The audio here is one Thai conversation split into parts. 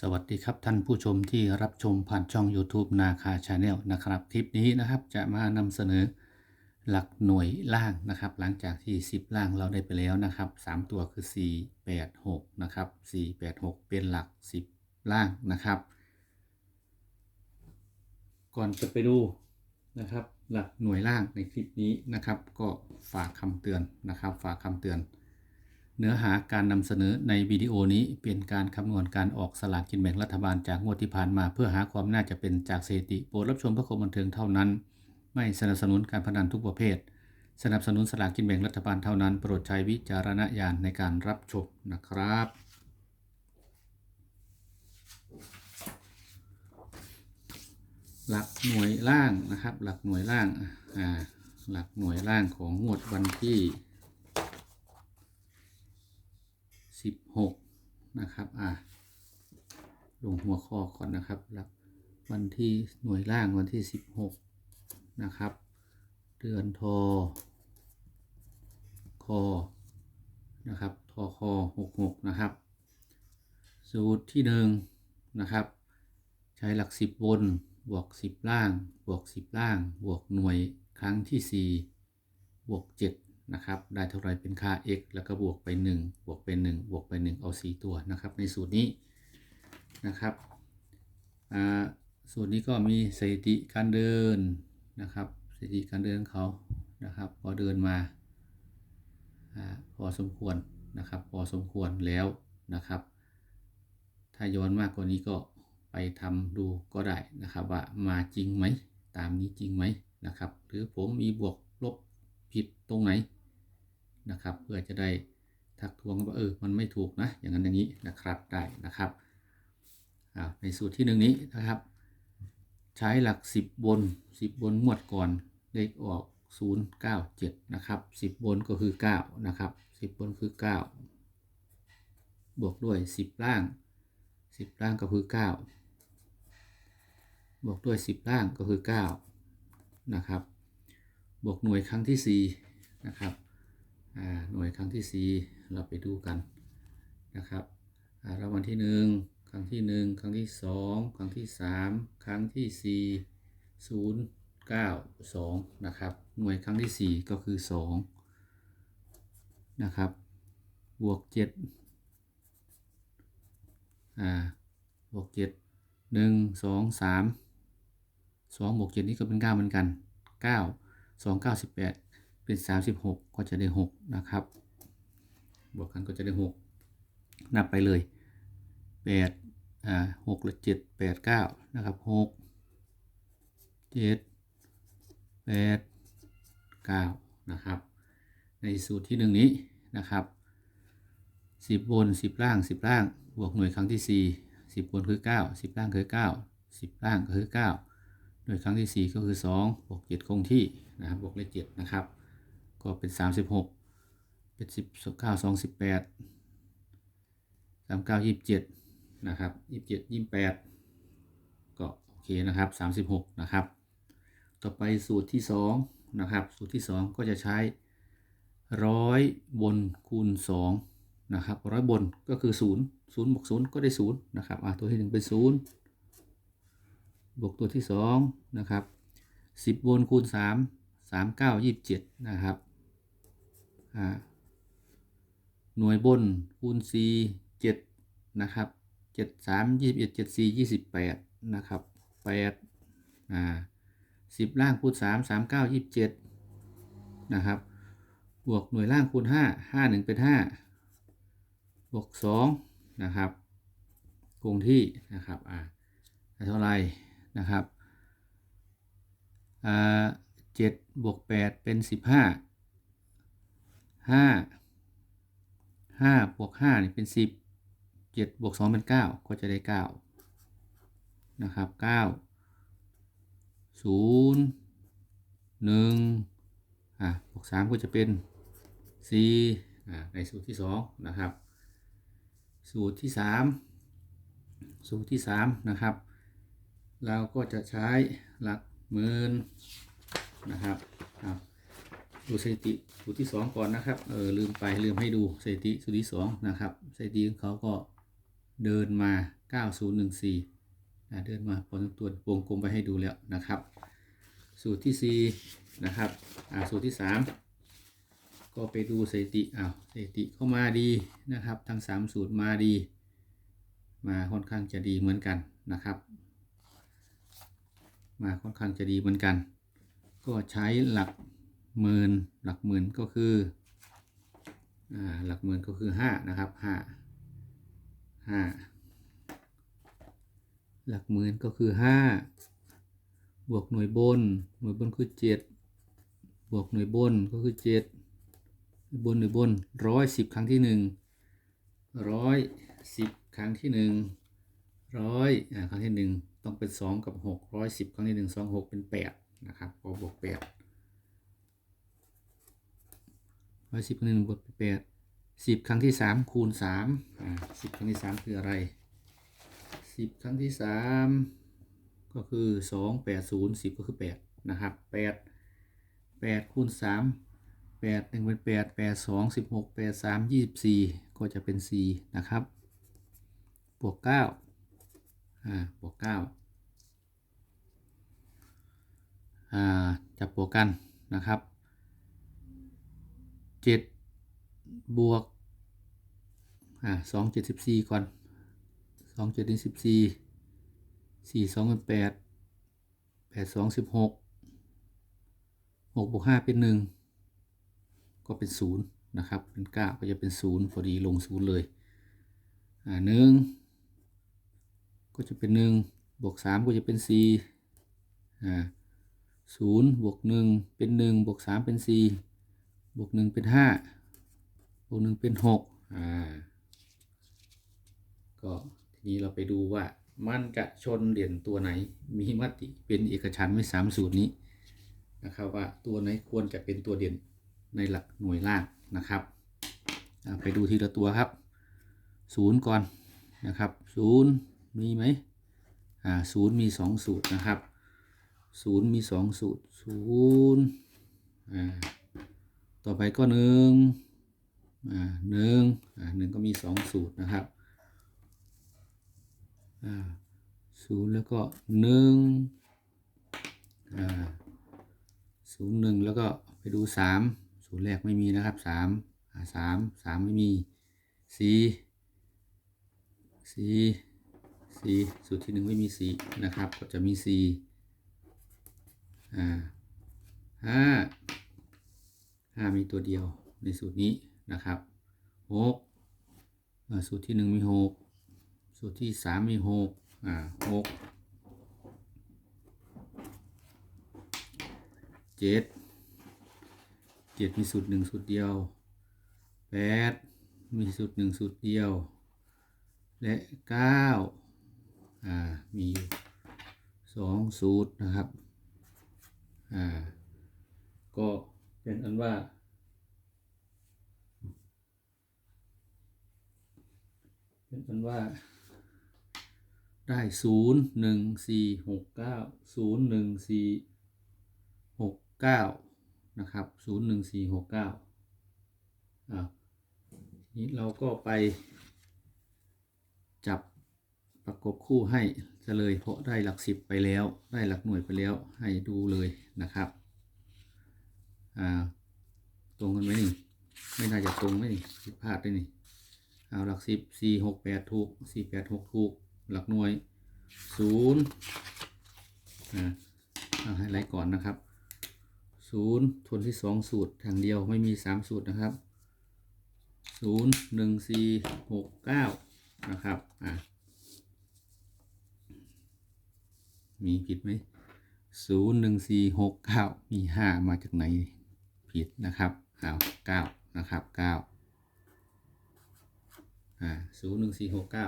สวัสดีครับท่านผู้ชมที่รับชมผ่านช่อง YouTube นาคาชาแนลนะครับคลิปนี้นะครับจะมานำเสนอหลักหน่วยล่างนะครับ หลังจากที่ 10 ล่างเราได้ไปแล้วนะครับ 3 ตัวคือ 4 8 6 นะครับ 4 8 6 เป็นหลัก 10 ล่างนะครับ ก่อนจะไปดูนะครับ หลักหน่วยล่างในคลิปนี้นะครับ ก็ฝากคำเตือนนะครับ ฝากคำเตือน เนื้อหาการนำเสนอในวิดีโอนี้เป็นการคำนวณการออกสลากกินแบ่งรัฐบาลจากงวดที่ผ่านมา เพื่อหาความน่าจะเป็นจากสถิติโปรดรับชมเพื่อความบันเทิงเท่านั้น ไม่สนับสนุนการพนันทุกประเภท สนับสนุนสลากกินแบ่งรัฐบาลเท่านั้น โปรดใช้วิจารณญาณในการรับชมนะครับ หลักหน่วยล่างนะครับ หลักหน่วยล่างอ่าหลักหน่วยล่างของงวดวันที่ สิบหกนะครับอ่าลงหัวข้อก่อนนะครับหลักวันที่หน่วยล่างวันที่สิบหกนะครับ เดือนทอคอนะครับทอคอหกหกนะครับ สูตรที่หนึ่งนะครับ ใช้หลักสิบบนบวกสิบล่าง บวกสิบล่าง บวกหน่วยครั้งที่สี่บวกเจ็ด นะครับได้เท่าไรเป็นค่า x แล้วก็บวกไป 1 บวกไป 1 บวกไป 1 เอา 4 ตัวนะครับ ในสูตรนี้นะครับสูตรนี้ก็มีสถิติการเดินนะครับสถิติการเดินของเขานะครับพอเดินมาอาพอสมควรนะครับพอสมควรแล้วนะครับ ถ้าย้อนมากกว่านี้ก็ไปทำดูก็ได้นะครับว่ามาจริงไหมตามนี้จริงไหมนะครับ หรือผมมีบวกลบผิดตรงไหน นะครับ เพื่อจะได้ทักท้วงว่าเออมันไม่ถูกนะอย่างนั้นอย่างนี้นะครับได้นะครับในสูตรที่หนึ่งนี้นะครับ ใช้หลัก 10 บน 10 บนงวดก่อนเลขออก 097 นะครับ 10 บนก็คือ 9 นะครับ 10 บนคือ 9 บวกด้วย 10 ล่าง 10 ล่างก็คือ 9 บวกด้วย 10 ล่างก็คือ 9 นะครับ บวกหน่วยครั้งที่ 4 นะครับ หน่วยครั้งที่ 4 เราไปดูกันนะครับรางวัลที่ 1 ครั้งที่ 1 ครั้งที่ 2 ครั้งที่ 3 ครั้งที่ 4 0 9 2นะครับหน่วยครั้งที่ 4 ก็คือ2นะครับบวก7อ่าบวก7 1 2 3 2บวก7นี่ก็เป็น 9 เหมือนกัน 9 2 9 18 เป็น 36 ก็จะได้ 6 นะครับ บวกกันก็จะได้ 6 นับไปเลย 8 อ่า6หรือ7 8 9 นะครับ 6 7 8 9 นะครับ ในสูตรที่ 1 นี้นะครับ 10 บน 10 ล่าง 10 ล่าง บวกหน่วยครั้งที่ 4 10 บนคือ 9 10 ล่างคือ 9 10 ล่างก็คือ 9หน่วยครั้งที่ 4 ก็คือ 2 บวก 7 คงที่นะครับบวกเลข7นะครับ ก็เป็น36เป็น10 9 2 18 39 27นะครับ27 28ก็โอเคนะครับ36นะครับ ต่อไปสูตรที่2นะครับ สูตรที่2ก็จะใช้ร้อยบนคูณ2นะครับร้อยบนก็คือ0 0บวก0ก็ได้0นะครับอะตัวที่1เป็น0บวกตัวที่2นะครับ10บนคูณ3 3 9 27นะครับ หน่วยบนคูณ4 7นะครับ7 3 21 7 4 28นะครับ8อ่า10ล่างคูณ3 3 9 27นะครับบวกหน่วยล่างคูณ5 5 1เป็น5บวก2นะครับคงที่นะครับอ่าได้เท่าไรนะครับอ่าเจ็ดบวกแปดเป็นสิบห้า ห้าห้าบวกห้านี่ยเป็นสิบเจ็ดบวกสองเป็นเก้าก็จะได้เก้านะครับเก้าศูนย์หนึ่งอะบวกสามก็จะเป็นสี่อ่าในสูตรที่สองนะครับ สูตรที่สามสูตรที่สามนะครับ เราก็จะใช้หลักหมื่นนะครับ ดูสถิติสูตรที่สองก่อนนะครับ เออลืมไปลืมให้ดูสถิติสูตรที่สองนะครับสถิติของเขาก็เดินมา 9014อ่าเดินมาพอสมควรวงกลมไปให้ดูแล้วนะครับ สูตรที่ 4 นะครับอ่าสูตรที่ 3 ก็ไปดูสถิติอ้าวสถิติก็มาดีนะครับ ทั้ง 3 สูตรมาดี มาค่อนข้างจะดีเหมือนกันนะครับ มาค่อนข้างจะดีเหมือนกัน ก็ใช้หลัก หมื่นหลักหมื่นก็คืออ่าหลักหมื่นก็คือห้านะครับห้าห้าหลักหมื่นก็คือห้าบวกหน่วยบน หน่วยบนคือเจ็ดบวกหน่วยบนก็คือเจ็ดบนหน่วยบนร้อยสิบครั้งที่หนึ่งร้อยสิบครั้งที่หนึ่งร้อยอ่าครั้งที่หนึ่งต้องเป็นสองกับหกร้อยสิบครั้งที่หนึ่งสองหกเป็นแปดนะครับก็บวกแปด ร้อยสิบหนึ่งบวกแปดสิบครั้งที่สามคูณสามสิบครั้งที่สามคืออะไรสิบครั้งที่สามก็คือสองแปดศูนย์สิบก็คือแปดนะครับแปดแปดคูณสามแปดหนึ่งเป็นแปดแปดสองสิบหกแปดสามยี่สิบสี่ก็จะเป็นสี่นะครับบวกเก้าอ่าบวกเก้าอ่าจับบวกกันนะครับ เจ็ดบวกอ่าสองเจ็ดสิบสี่ก่อนสองเจ็ดเป็นสิบสี่สี่สองเป็นแปดแปดสองสิบหกหกบวกห้าเป็นหนึ่งก็เป็นศูนย์นะครับ เป็นเก้าก็จะเป็นศูนย์พอดีลงศูนย์เลยอ่าหนึ่งก็จะเป็นหนึ่งบวกสามก็จะเป็นสี่อ่าศูนย์บวกหนึ่งเป็นหนึ่งบวกสามเป็นสี่ บวกหนึ่งเป็นห้าบวกหนึ่งเป็นหกอ่า ก็ทีนี้เราไปดูว่ามันจะชนเหรียญตัวไหน มีมติเป็นเอกฉันไม่สามสูตรนี้นะครับว่าตัวไหนควรจะเป็นตัวเด่นในหลักหน่วยล่างนะครับ ไปดูทีละตัวครับศูนย์ก่อนนะครับศูนย์มีไหมอ่าศูนย์มีสองสูตรนะครับศูนย์มีสองสูตรศูนย์อ่า ต่อไปก็หนึ่งอ่าหนึ่งอ่าหนึ่งก็มีสองสูตรนะครับอ่าศูนย์แล้วก็หนึ่งอ่าศูนย์หนึ่งแล้วก็ไปดูสามศูนย์แรกไม่มีนะครับสามอ่าสามสามไม่มีสี่สี่สี่สูตรที่หนึ่งไม่มีสี่นะครับ ก็จะมีสี่อ่าห้า ห้ามีตัวเดียวในสูตรนี้นะครับหกสูตรที่หนึ่งมีหกสูตรที่สามมีหกอ่าหกเจ็ดเจ็ดมีสูตรหนึ่งสูตรเดียวแปดมีสูตรหนึ่งสูตรเดียว และเก้าอ่า มีอยู่สองสูตรนะครับ อ่า ก็ เป็นอันว่า เป็นอันว่า ได้ศูนย์หนึ่งสี่หกเก้าศูนย์หนึ่งสี่หกเก้านะครับศูนย์หนึ่งสี่หกเก้าอ่านี้เราก็ไปจับประกบคู่ให้จะเลยเพราะได้หลักสิบไปแล้ว ได้หลักหน่วยไปแล้วให้ดูเลยนะครับ อ่า ตรงกันไหมนี่ ไม่น่าจะตรงไหมนี่ผิดพลาดได้นี่ เอาหลักสิบสี่หกแปดถูกสี่แปดหกถูก หลักหน่วยศูนย์อ่าเอาให้ไลท์ก่อนนะครับศูนย์ทวนที่สองสูตรทางเดียวไม่มีสามสูตรนะครับศูนย์หนึ่งสี่หกเก้านะครับอ่ามีผิดไหมศูนย์หนึ่งสี่หกเก้ามีห้ามาจากไหน ผิดนะครับเอาเก้านะครับเก้าอ่าศูนย์หนึ่งสี่หกเก้า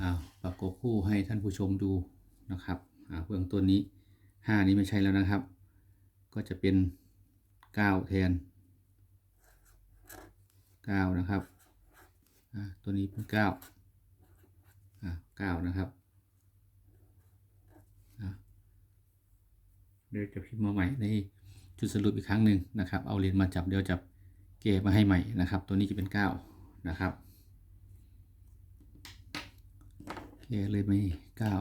อ้าวประกบคู่ให้ท่านผู้ชมดูนะครับอ่าเบื้องต้นนี้ห้านี้ไม่ใช่แล้วนะครับ ก็จะเป็นเก้าแทนเก้านะครับอ่าตัวนี้เป็นเก้าอ่าเก้านะครับอ่าเดี๋ยวจะพิมพ์มาใหม่ใน จุดสรุปอีกครั้งหนึ่งนะครับ เอาเหรียญมาจับเดี๋ยวจับเกมาให้ใหม่นะครับ ตัวนี้จะเป็นเก้านะครับเกเลยไหมเก้า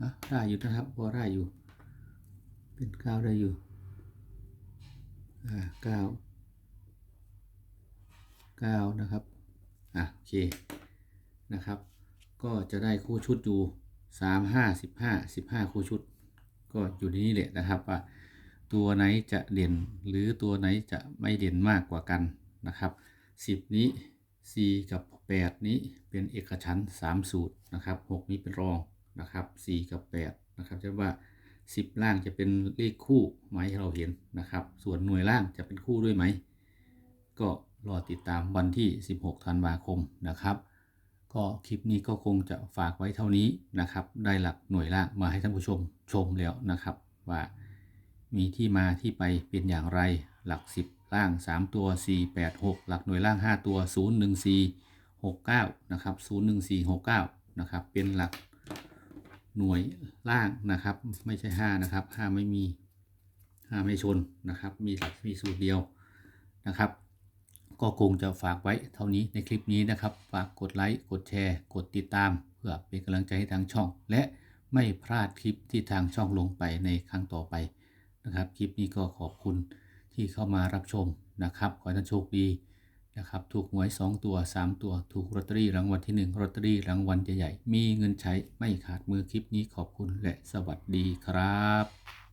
อะได้อยู่นะครับพอได้อยู่ เป็นเก้าได้อยู่อ่าเก้าเก้านะครับอะโอเคนะครับ ก็จะได้คู่ชุดอยู่สามห้าสิบห้าสิบห้าคู่ชุด ก็อยู่ในนี้แหละนะครับว่า ตัวไหนจะเด่นหรือตัวไหนจะไม่เด่นมากกว่ากันนะครับสิบนี้ 4 กับ 8 นี้เป็นเอกฉัน3 สูตรนะครับ6นี้เป็นรองนะครับ 4 กับ 8 นะครับจะว่า 10 ล่างจะเป็นเลขคู่ไหมให้เราเห็นนะครับ ส่วนหน่วยล่างจะเป็นคู่ด้วยไหม ก็รอติดตามวันที่ 16 ธันวาคมนะครับก็คลิปนี้ก็คงจะฝากไว้เท่านี้นะครับ ได้หลักหน่วยล่างมาให้ท่านผู้ชมชมแล้วนะครับว่า มีที่มาที่ไปเป็นอย่างไร หลัก 10 ล่าง 3 ตัว 4 8 6 หลักหน่วยล่าง 5 ตัว 0 1 4 6 9 นะครับ 0 1 4 6 9 นะครับ เป็นหลักหน่วยล่างนะครับ ไม่ใช่ 5 นะครับ 5 ไม่มี 5 ไม่ชนนะครับ มีหลักมีสูตรเดียวนะครับ ก็คงจะฝากไว้เท่านี้ในคลิปนี้นะครับ ฝากกดไลค์กดแชร์ กดติดตาม เพื่อเป็นกำลังใจให้ทางช่อง และไม่พลาดคลิปที่ทางช่องลงไปในครั้งต่อไป นะครับ คลิปนี้ก็ขอบคุณที่เข้ามารับชมนะครับ ขอให้ท่านโชคดีนะครับ ถูกหวย 2 ตัว 3 ตัว ถูกลอตเตอรี่รางวัลที่1ลอตเตอรี่รางวัลใหญ่ๆ มีเงินใช้ไม่ขาดมือคลิปนี้ขอบคุณและสวัสดีครับ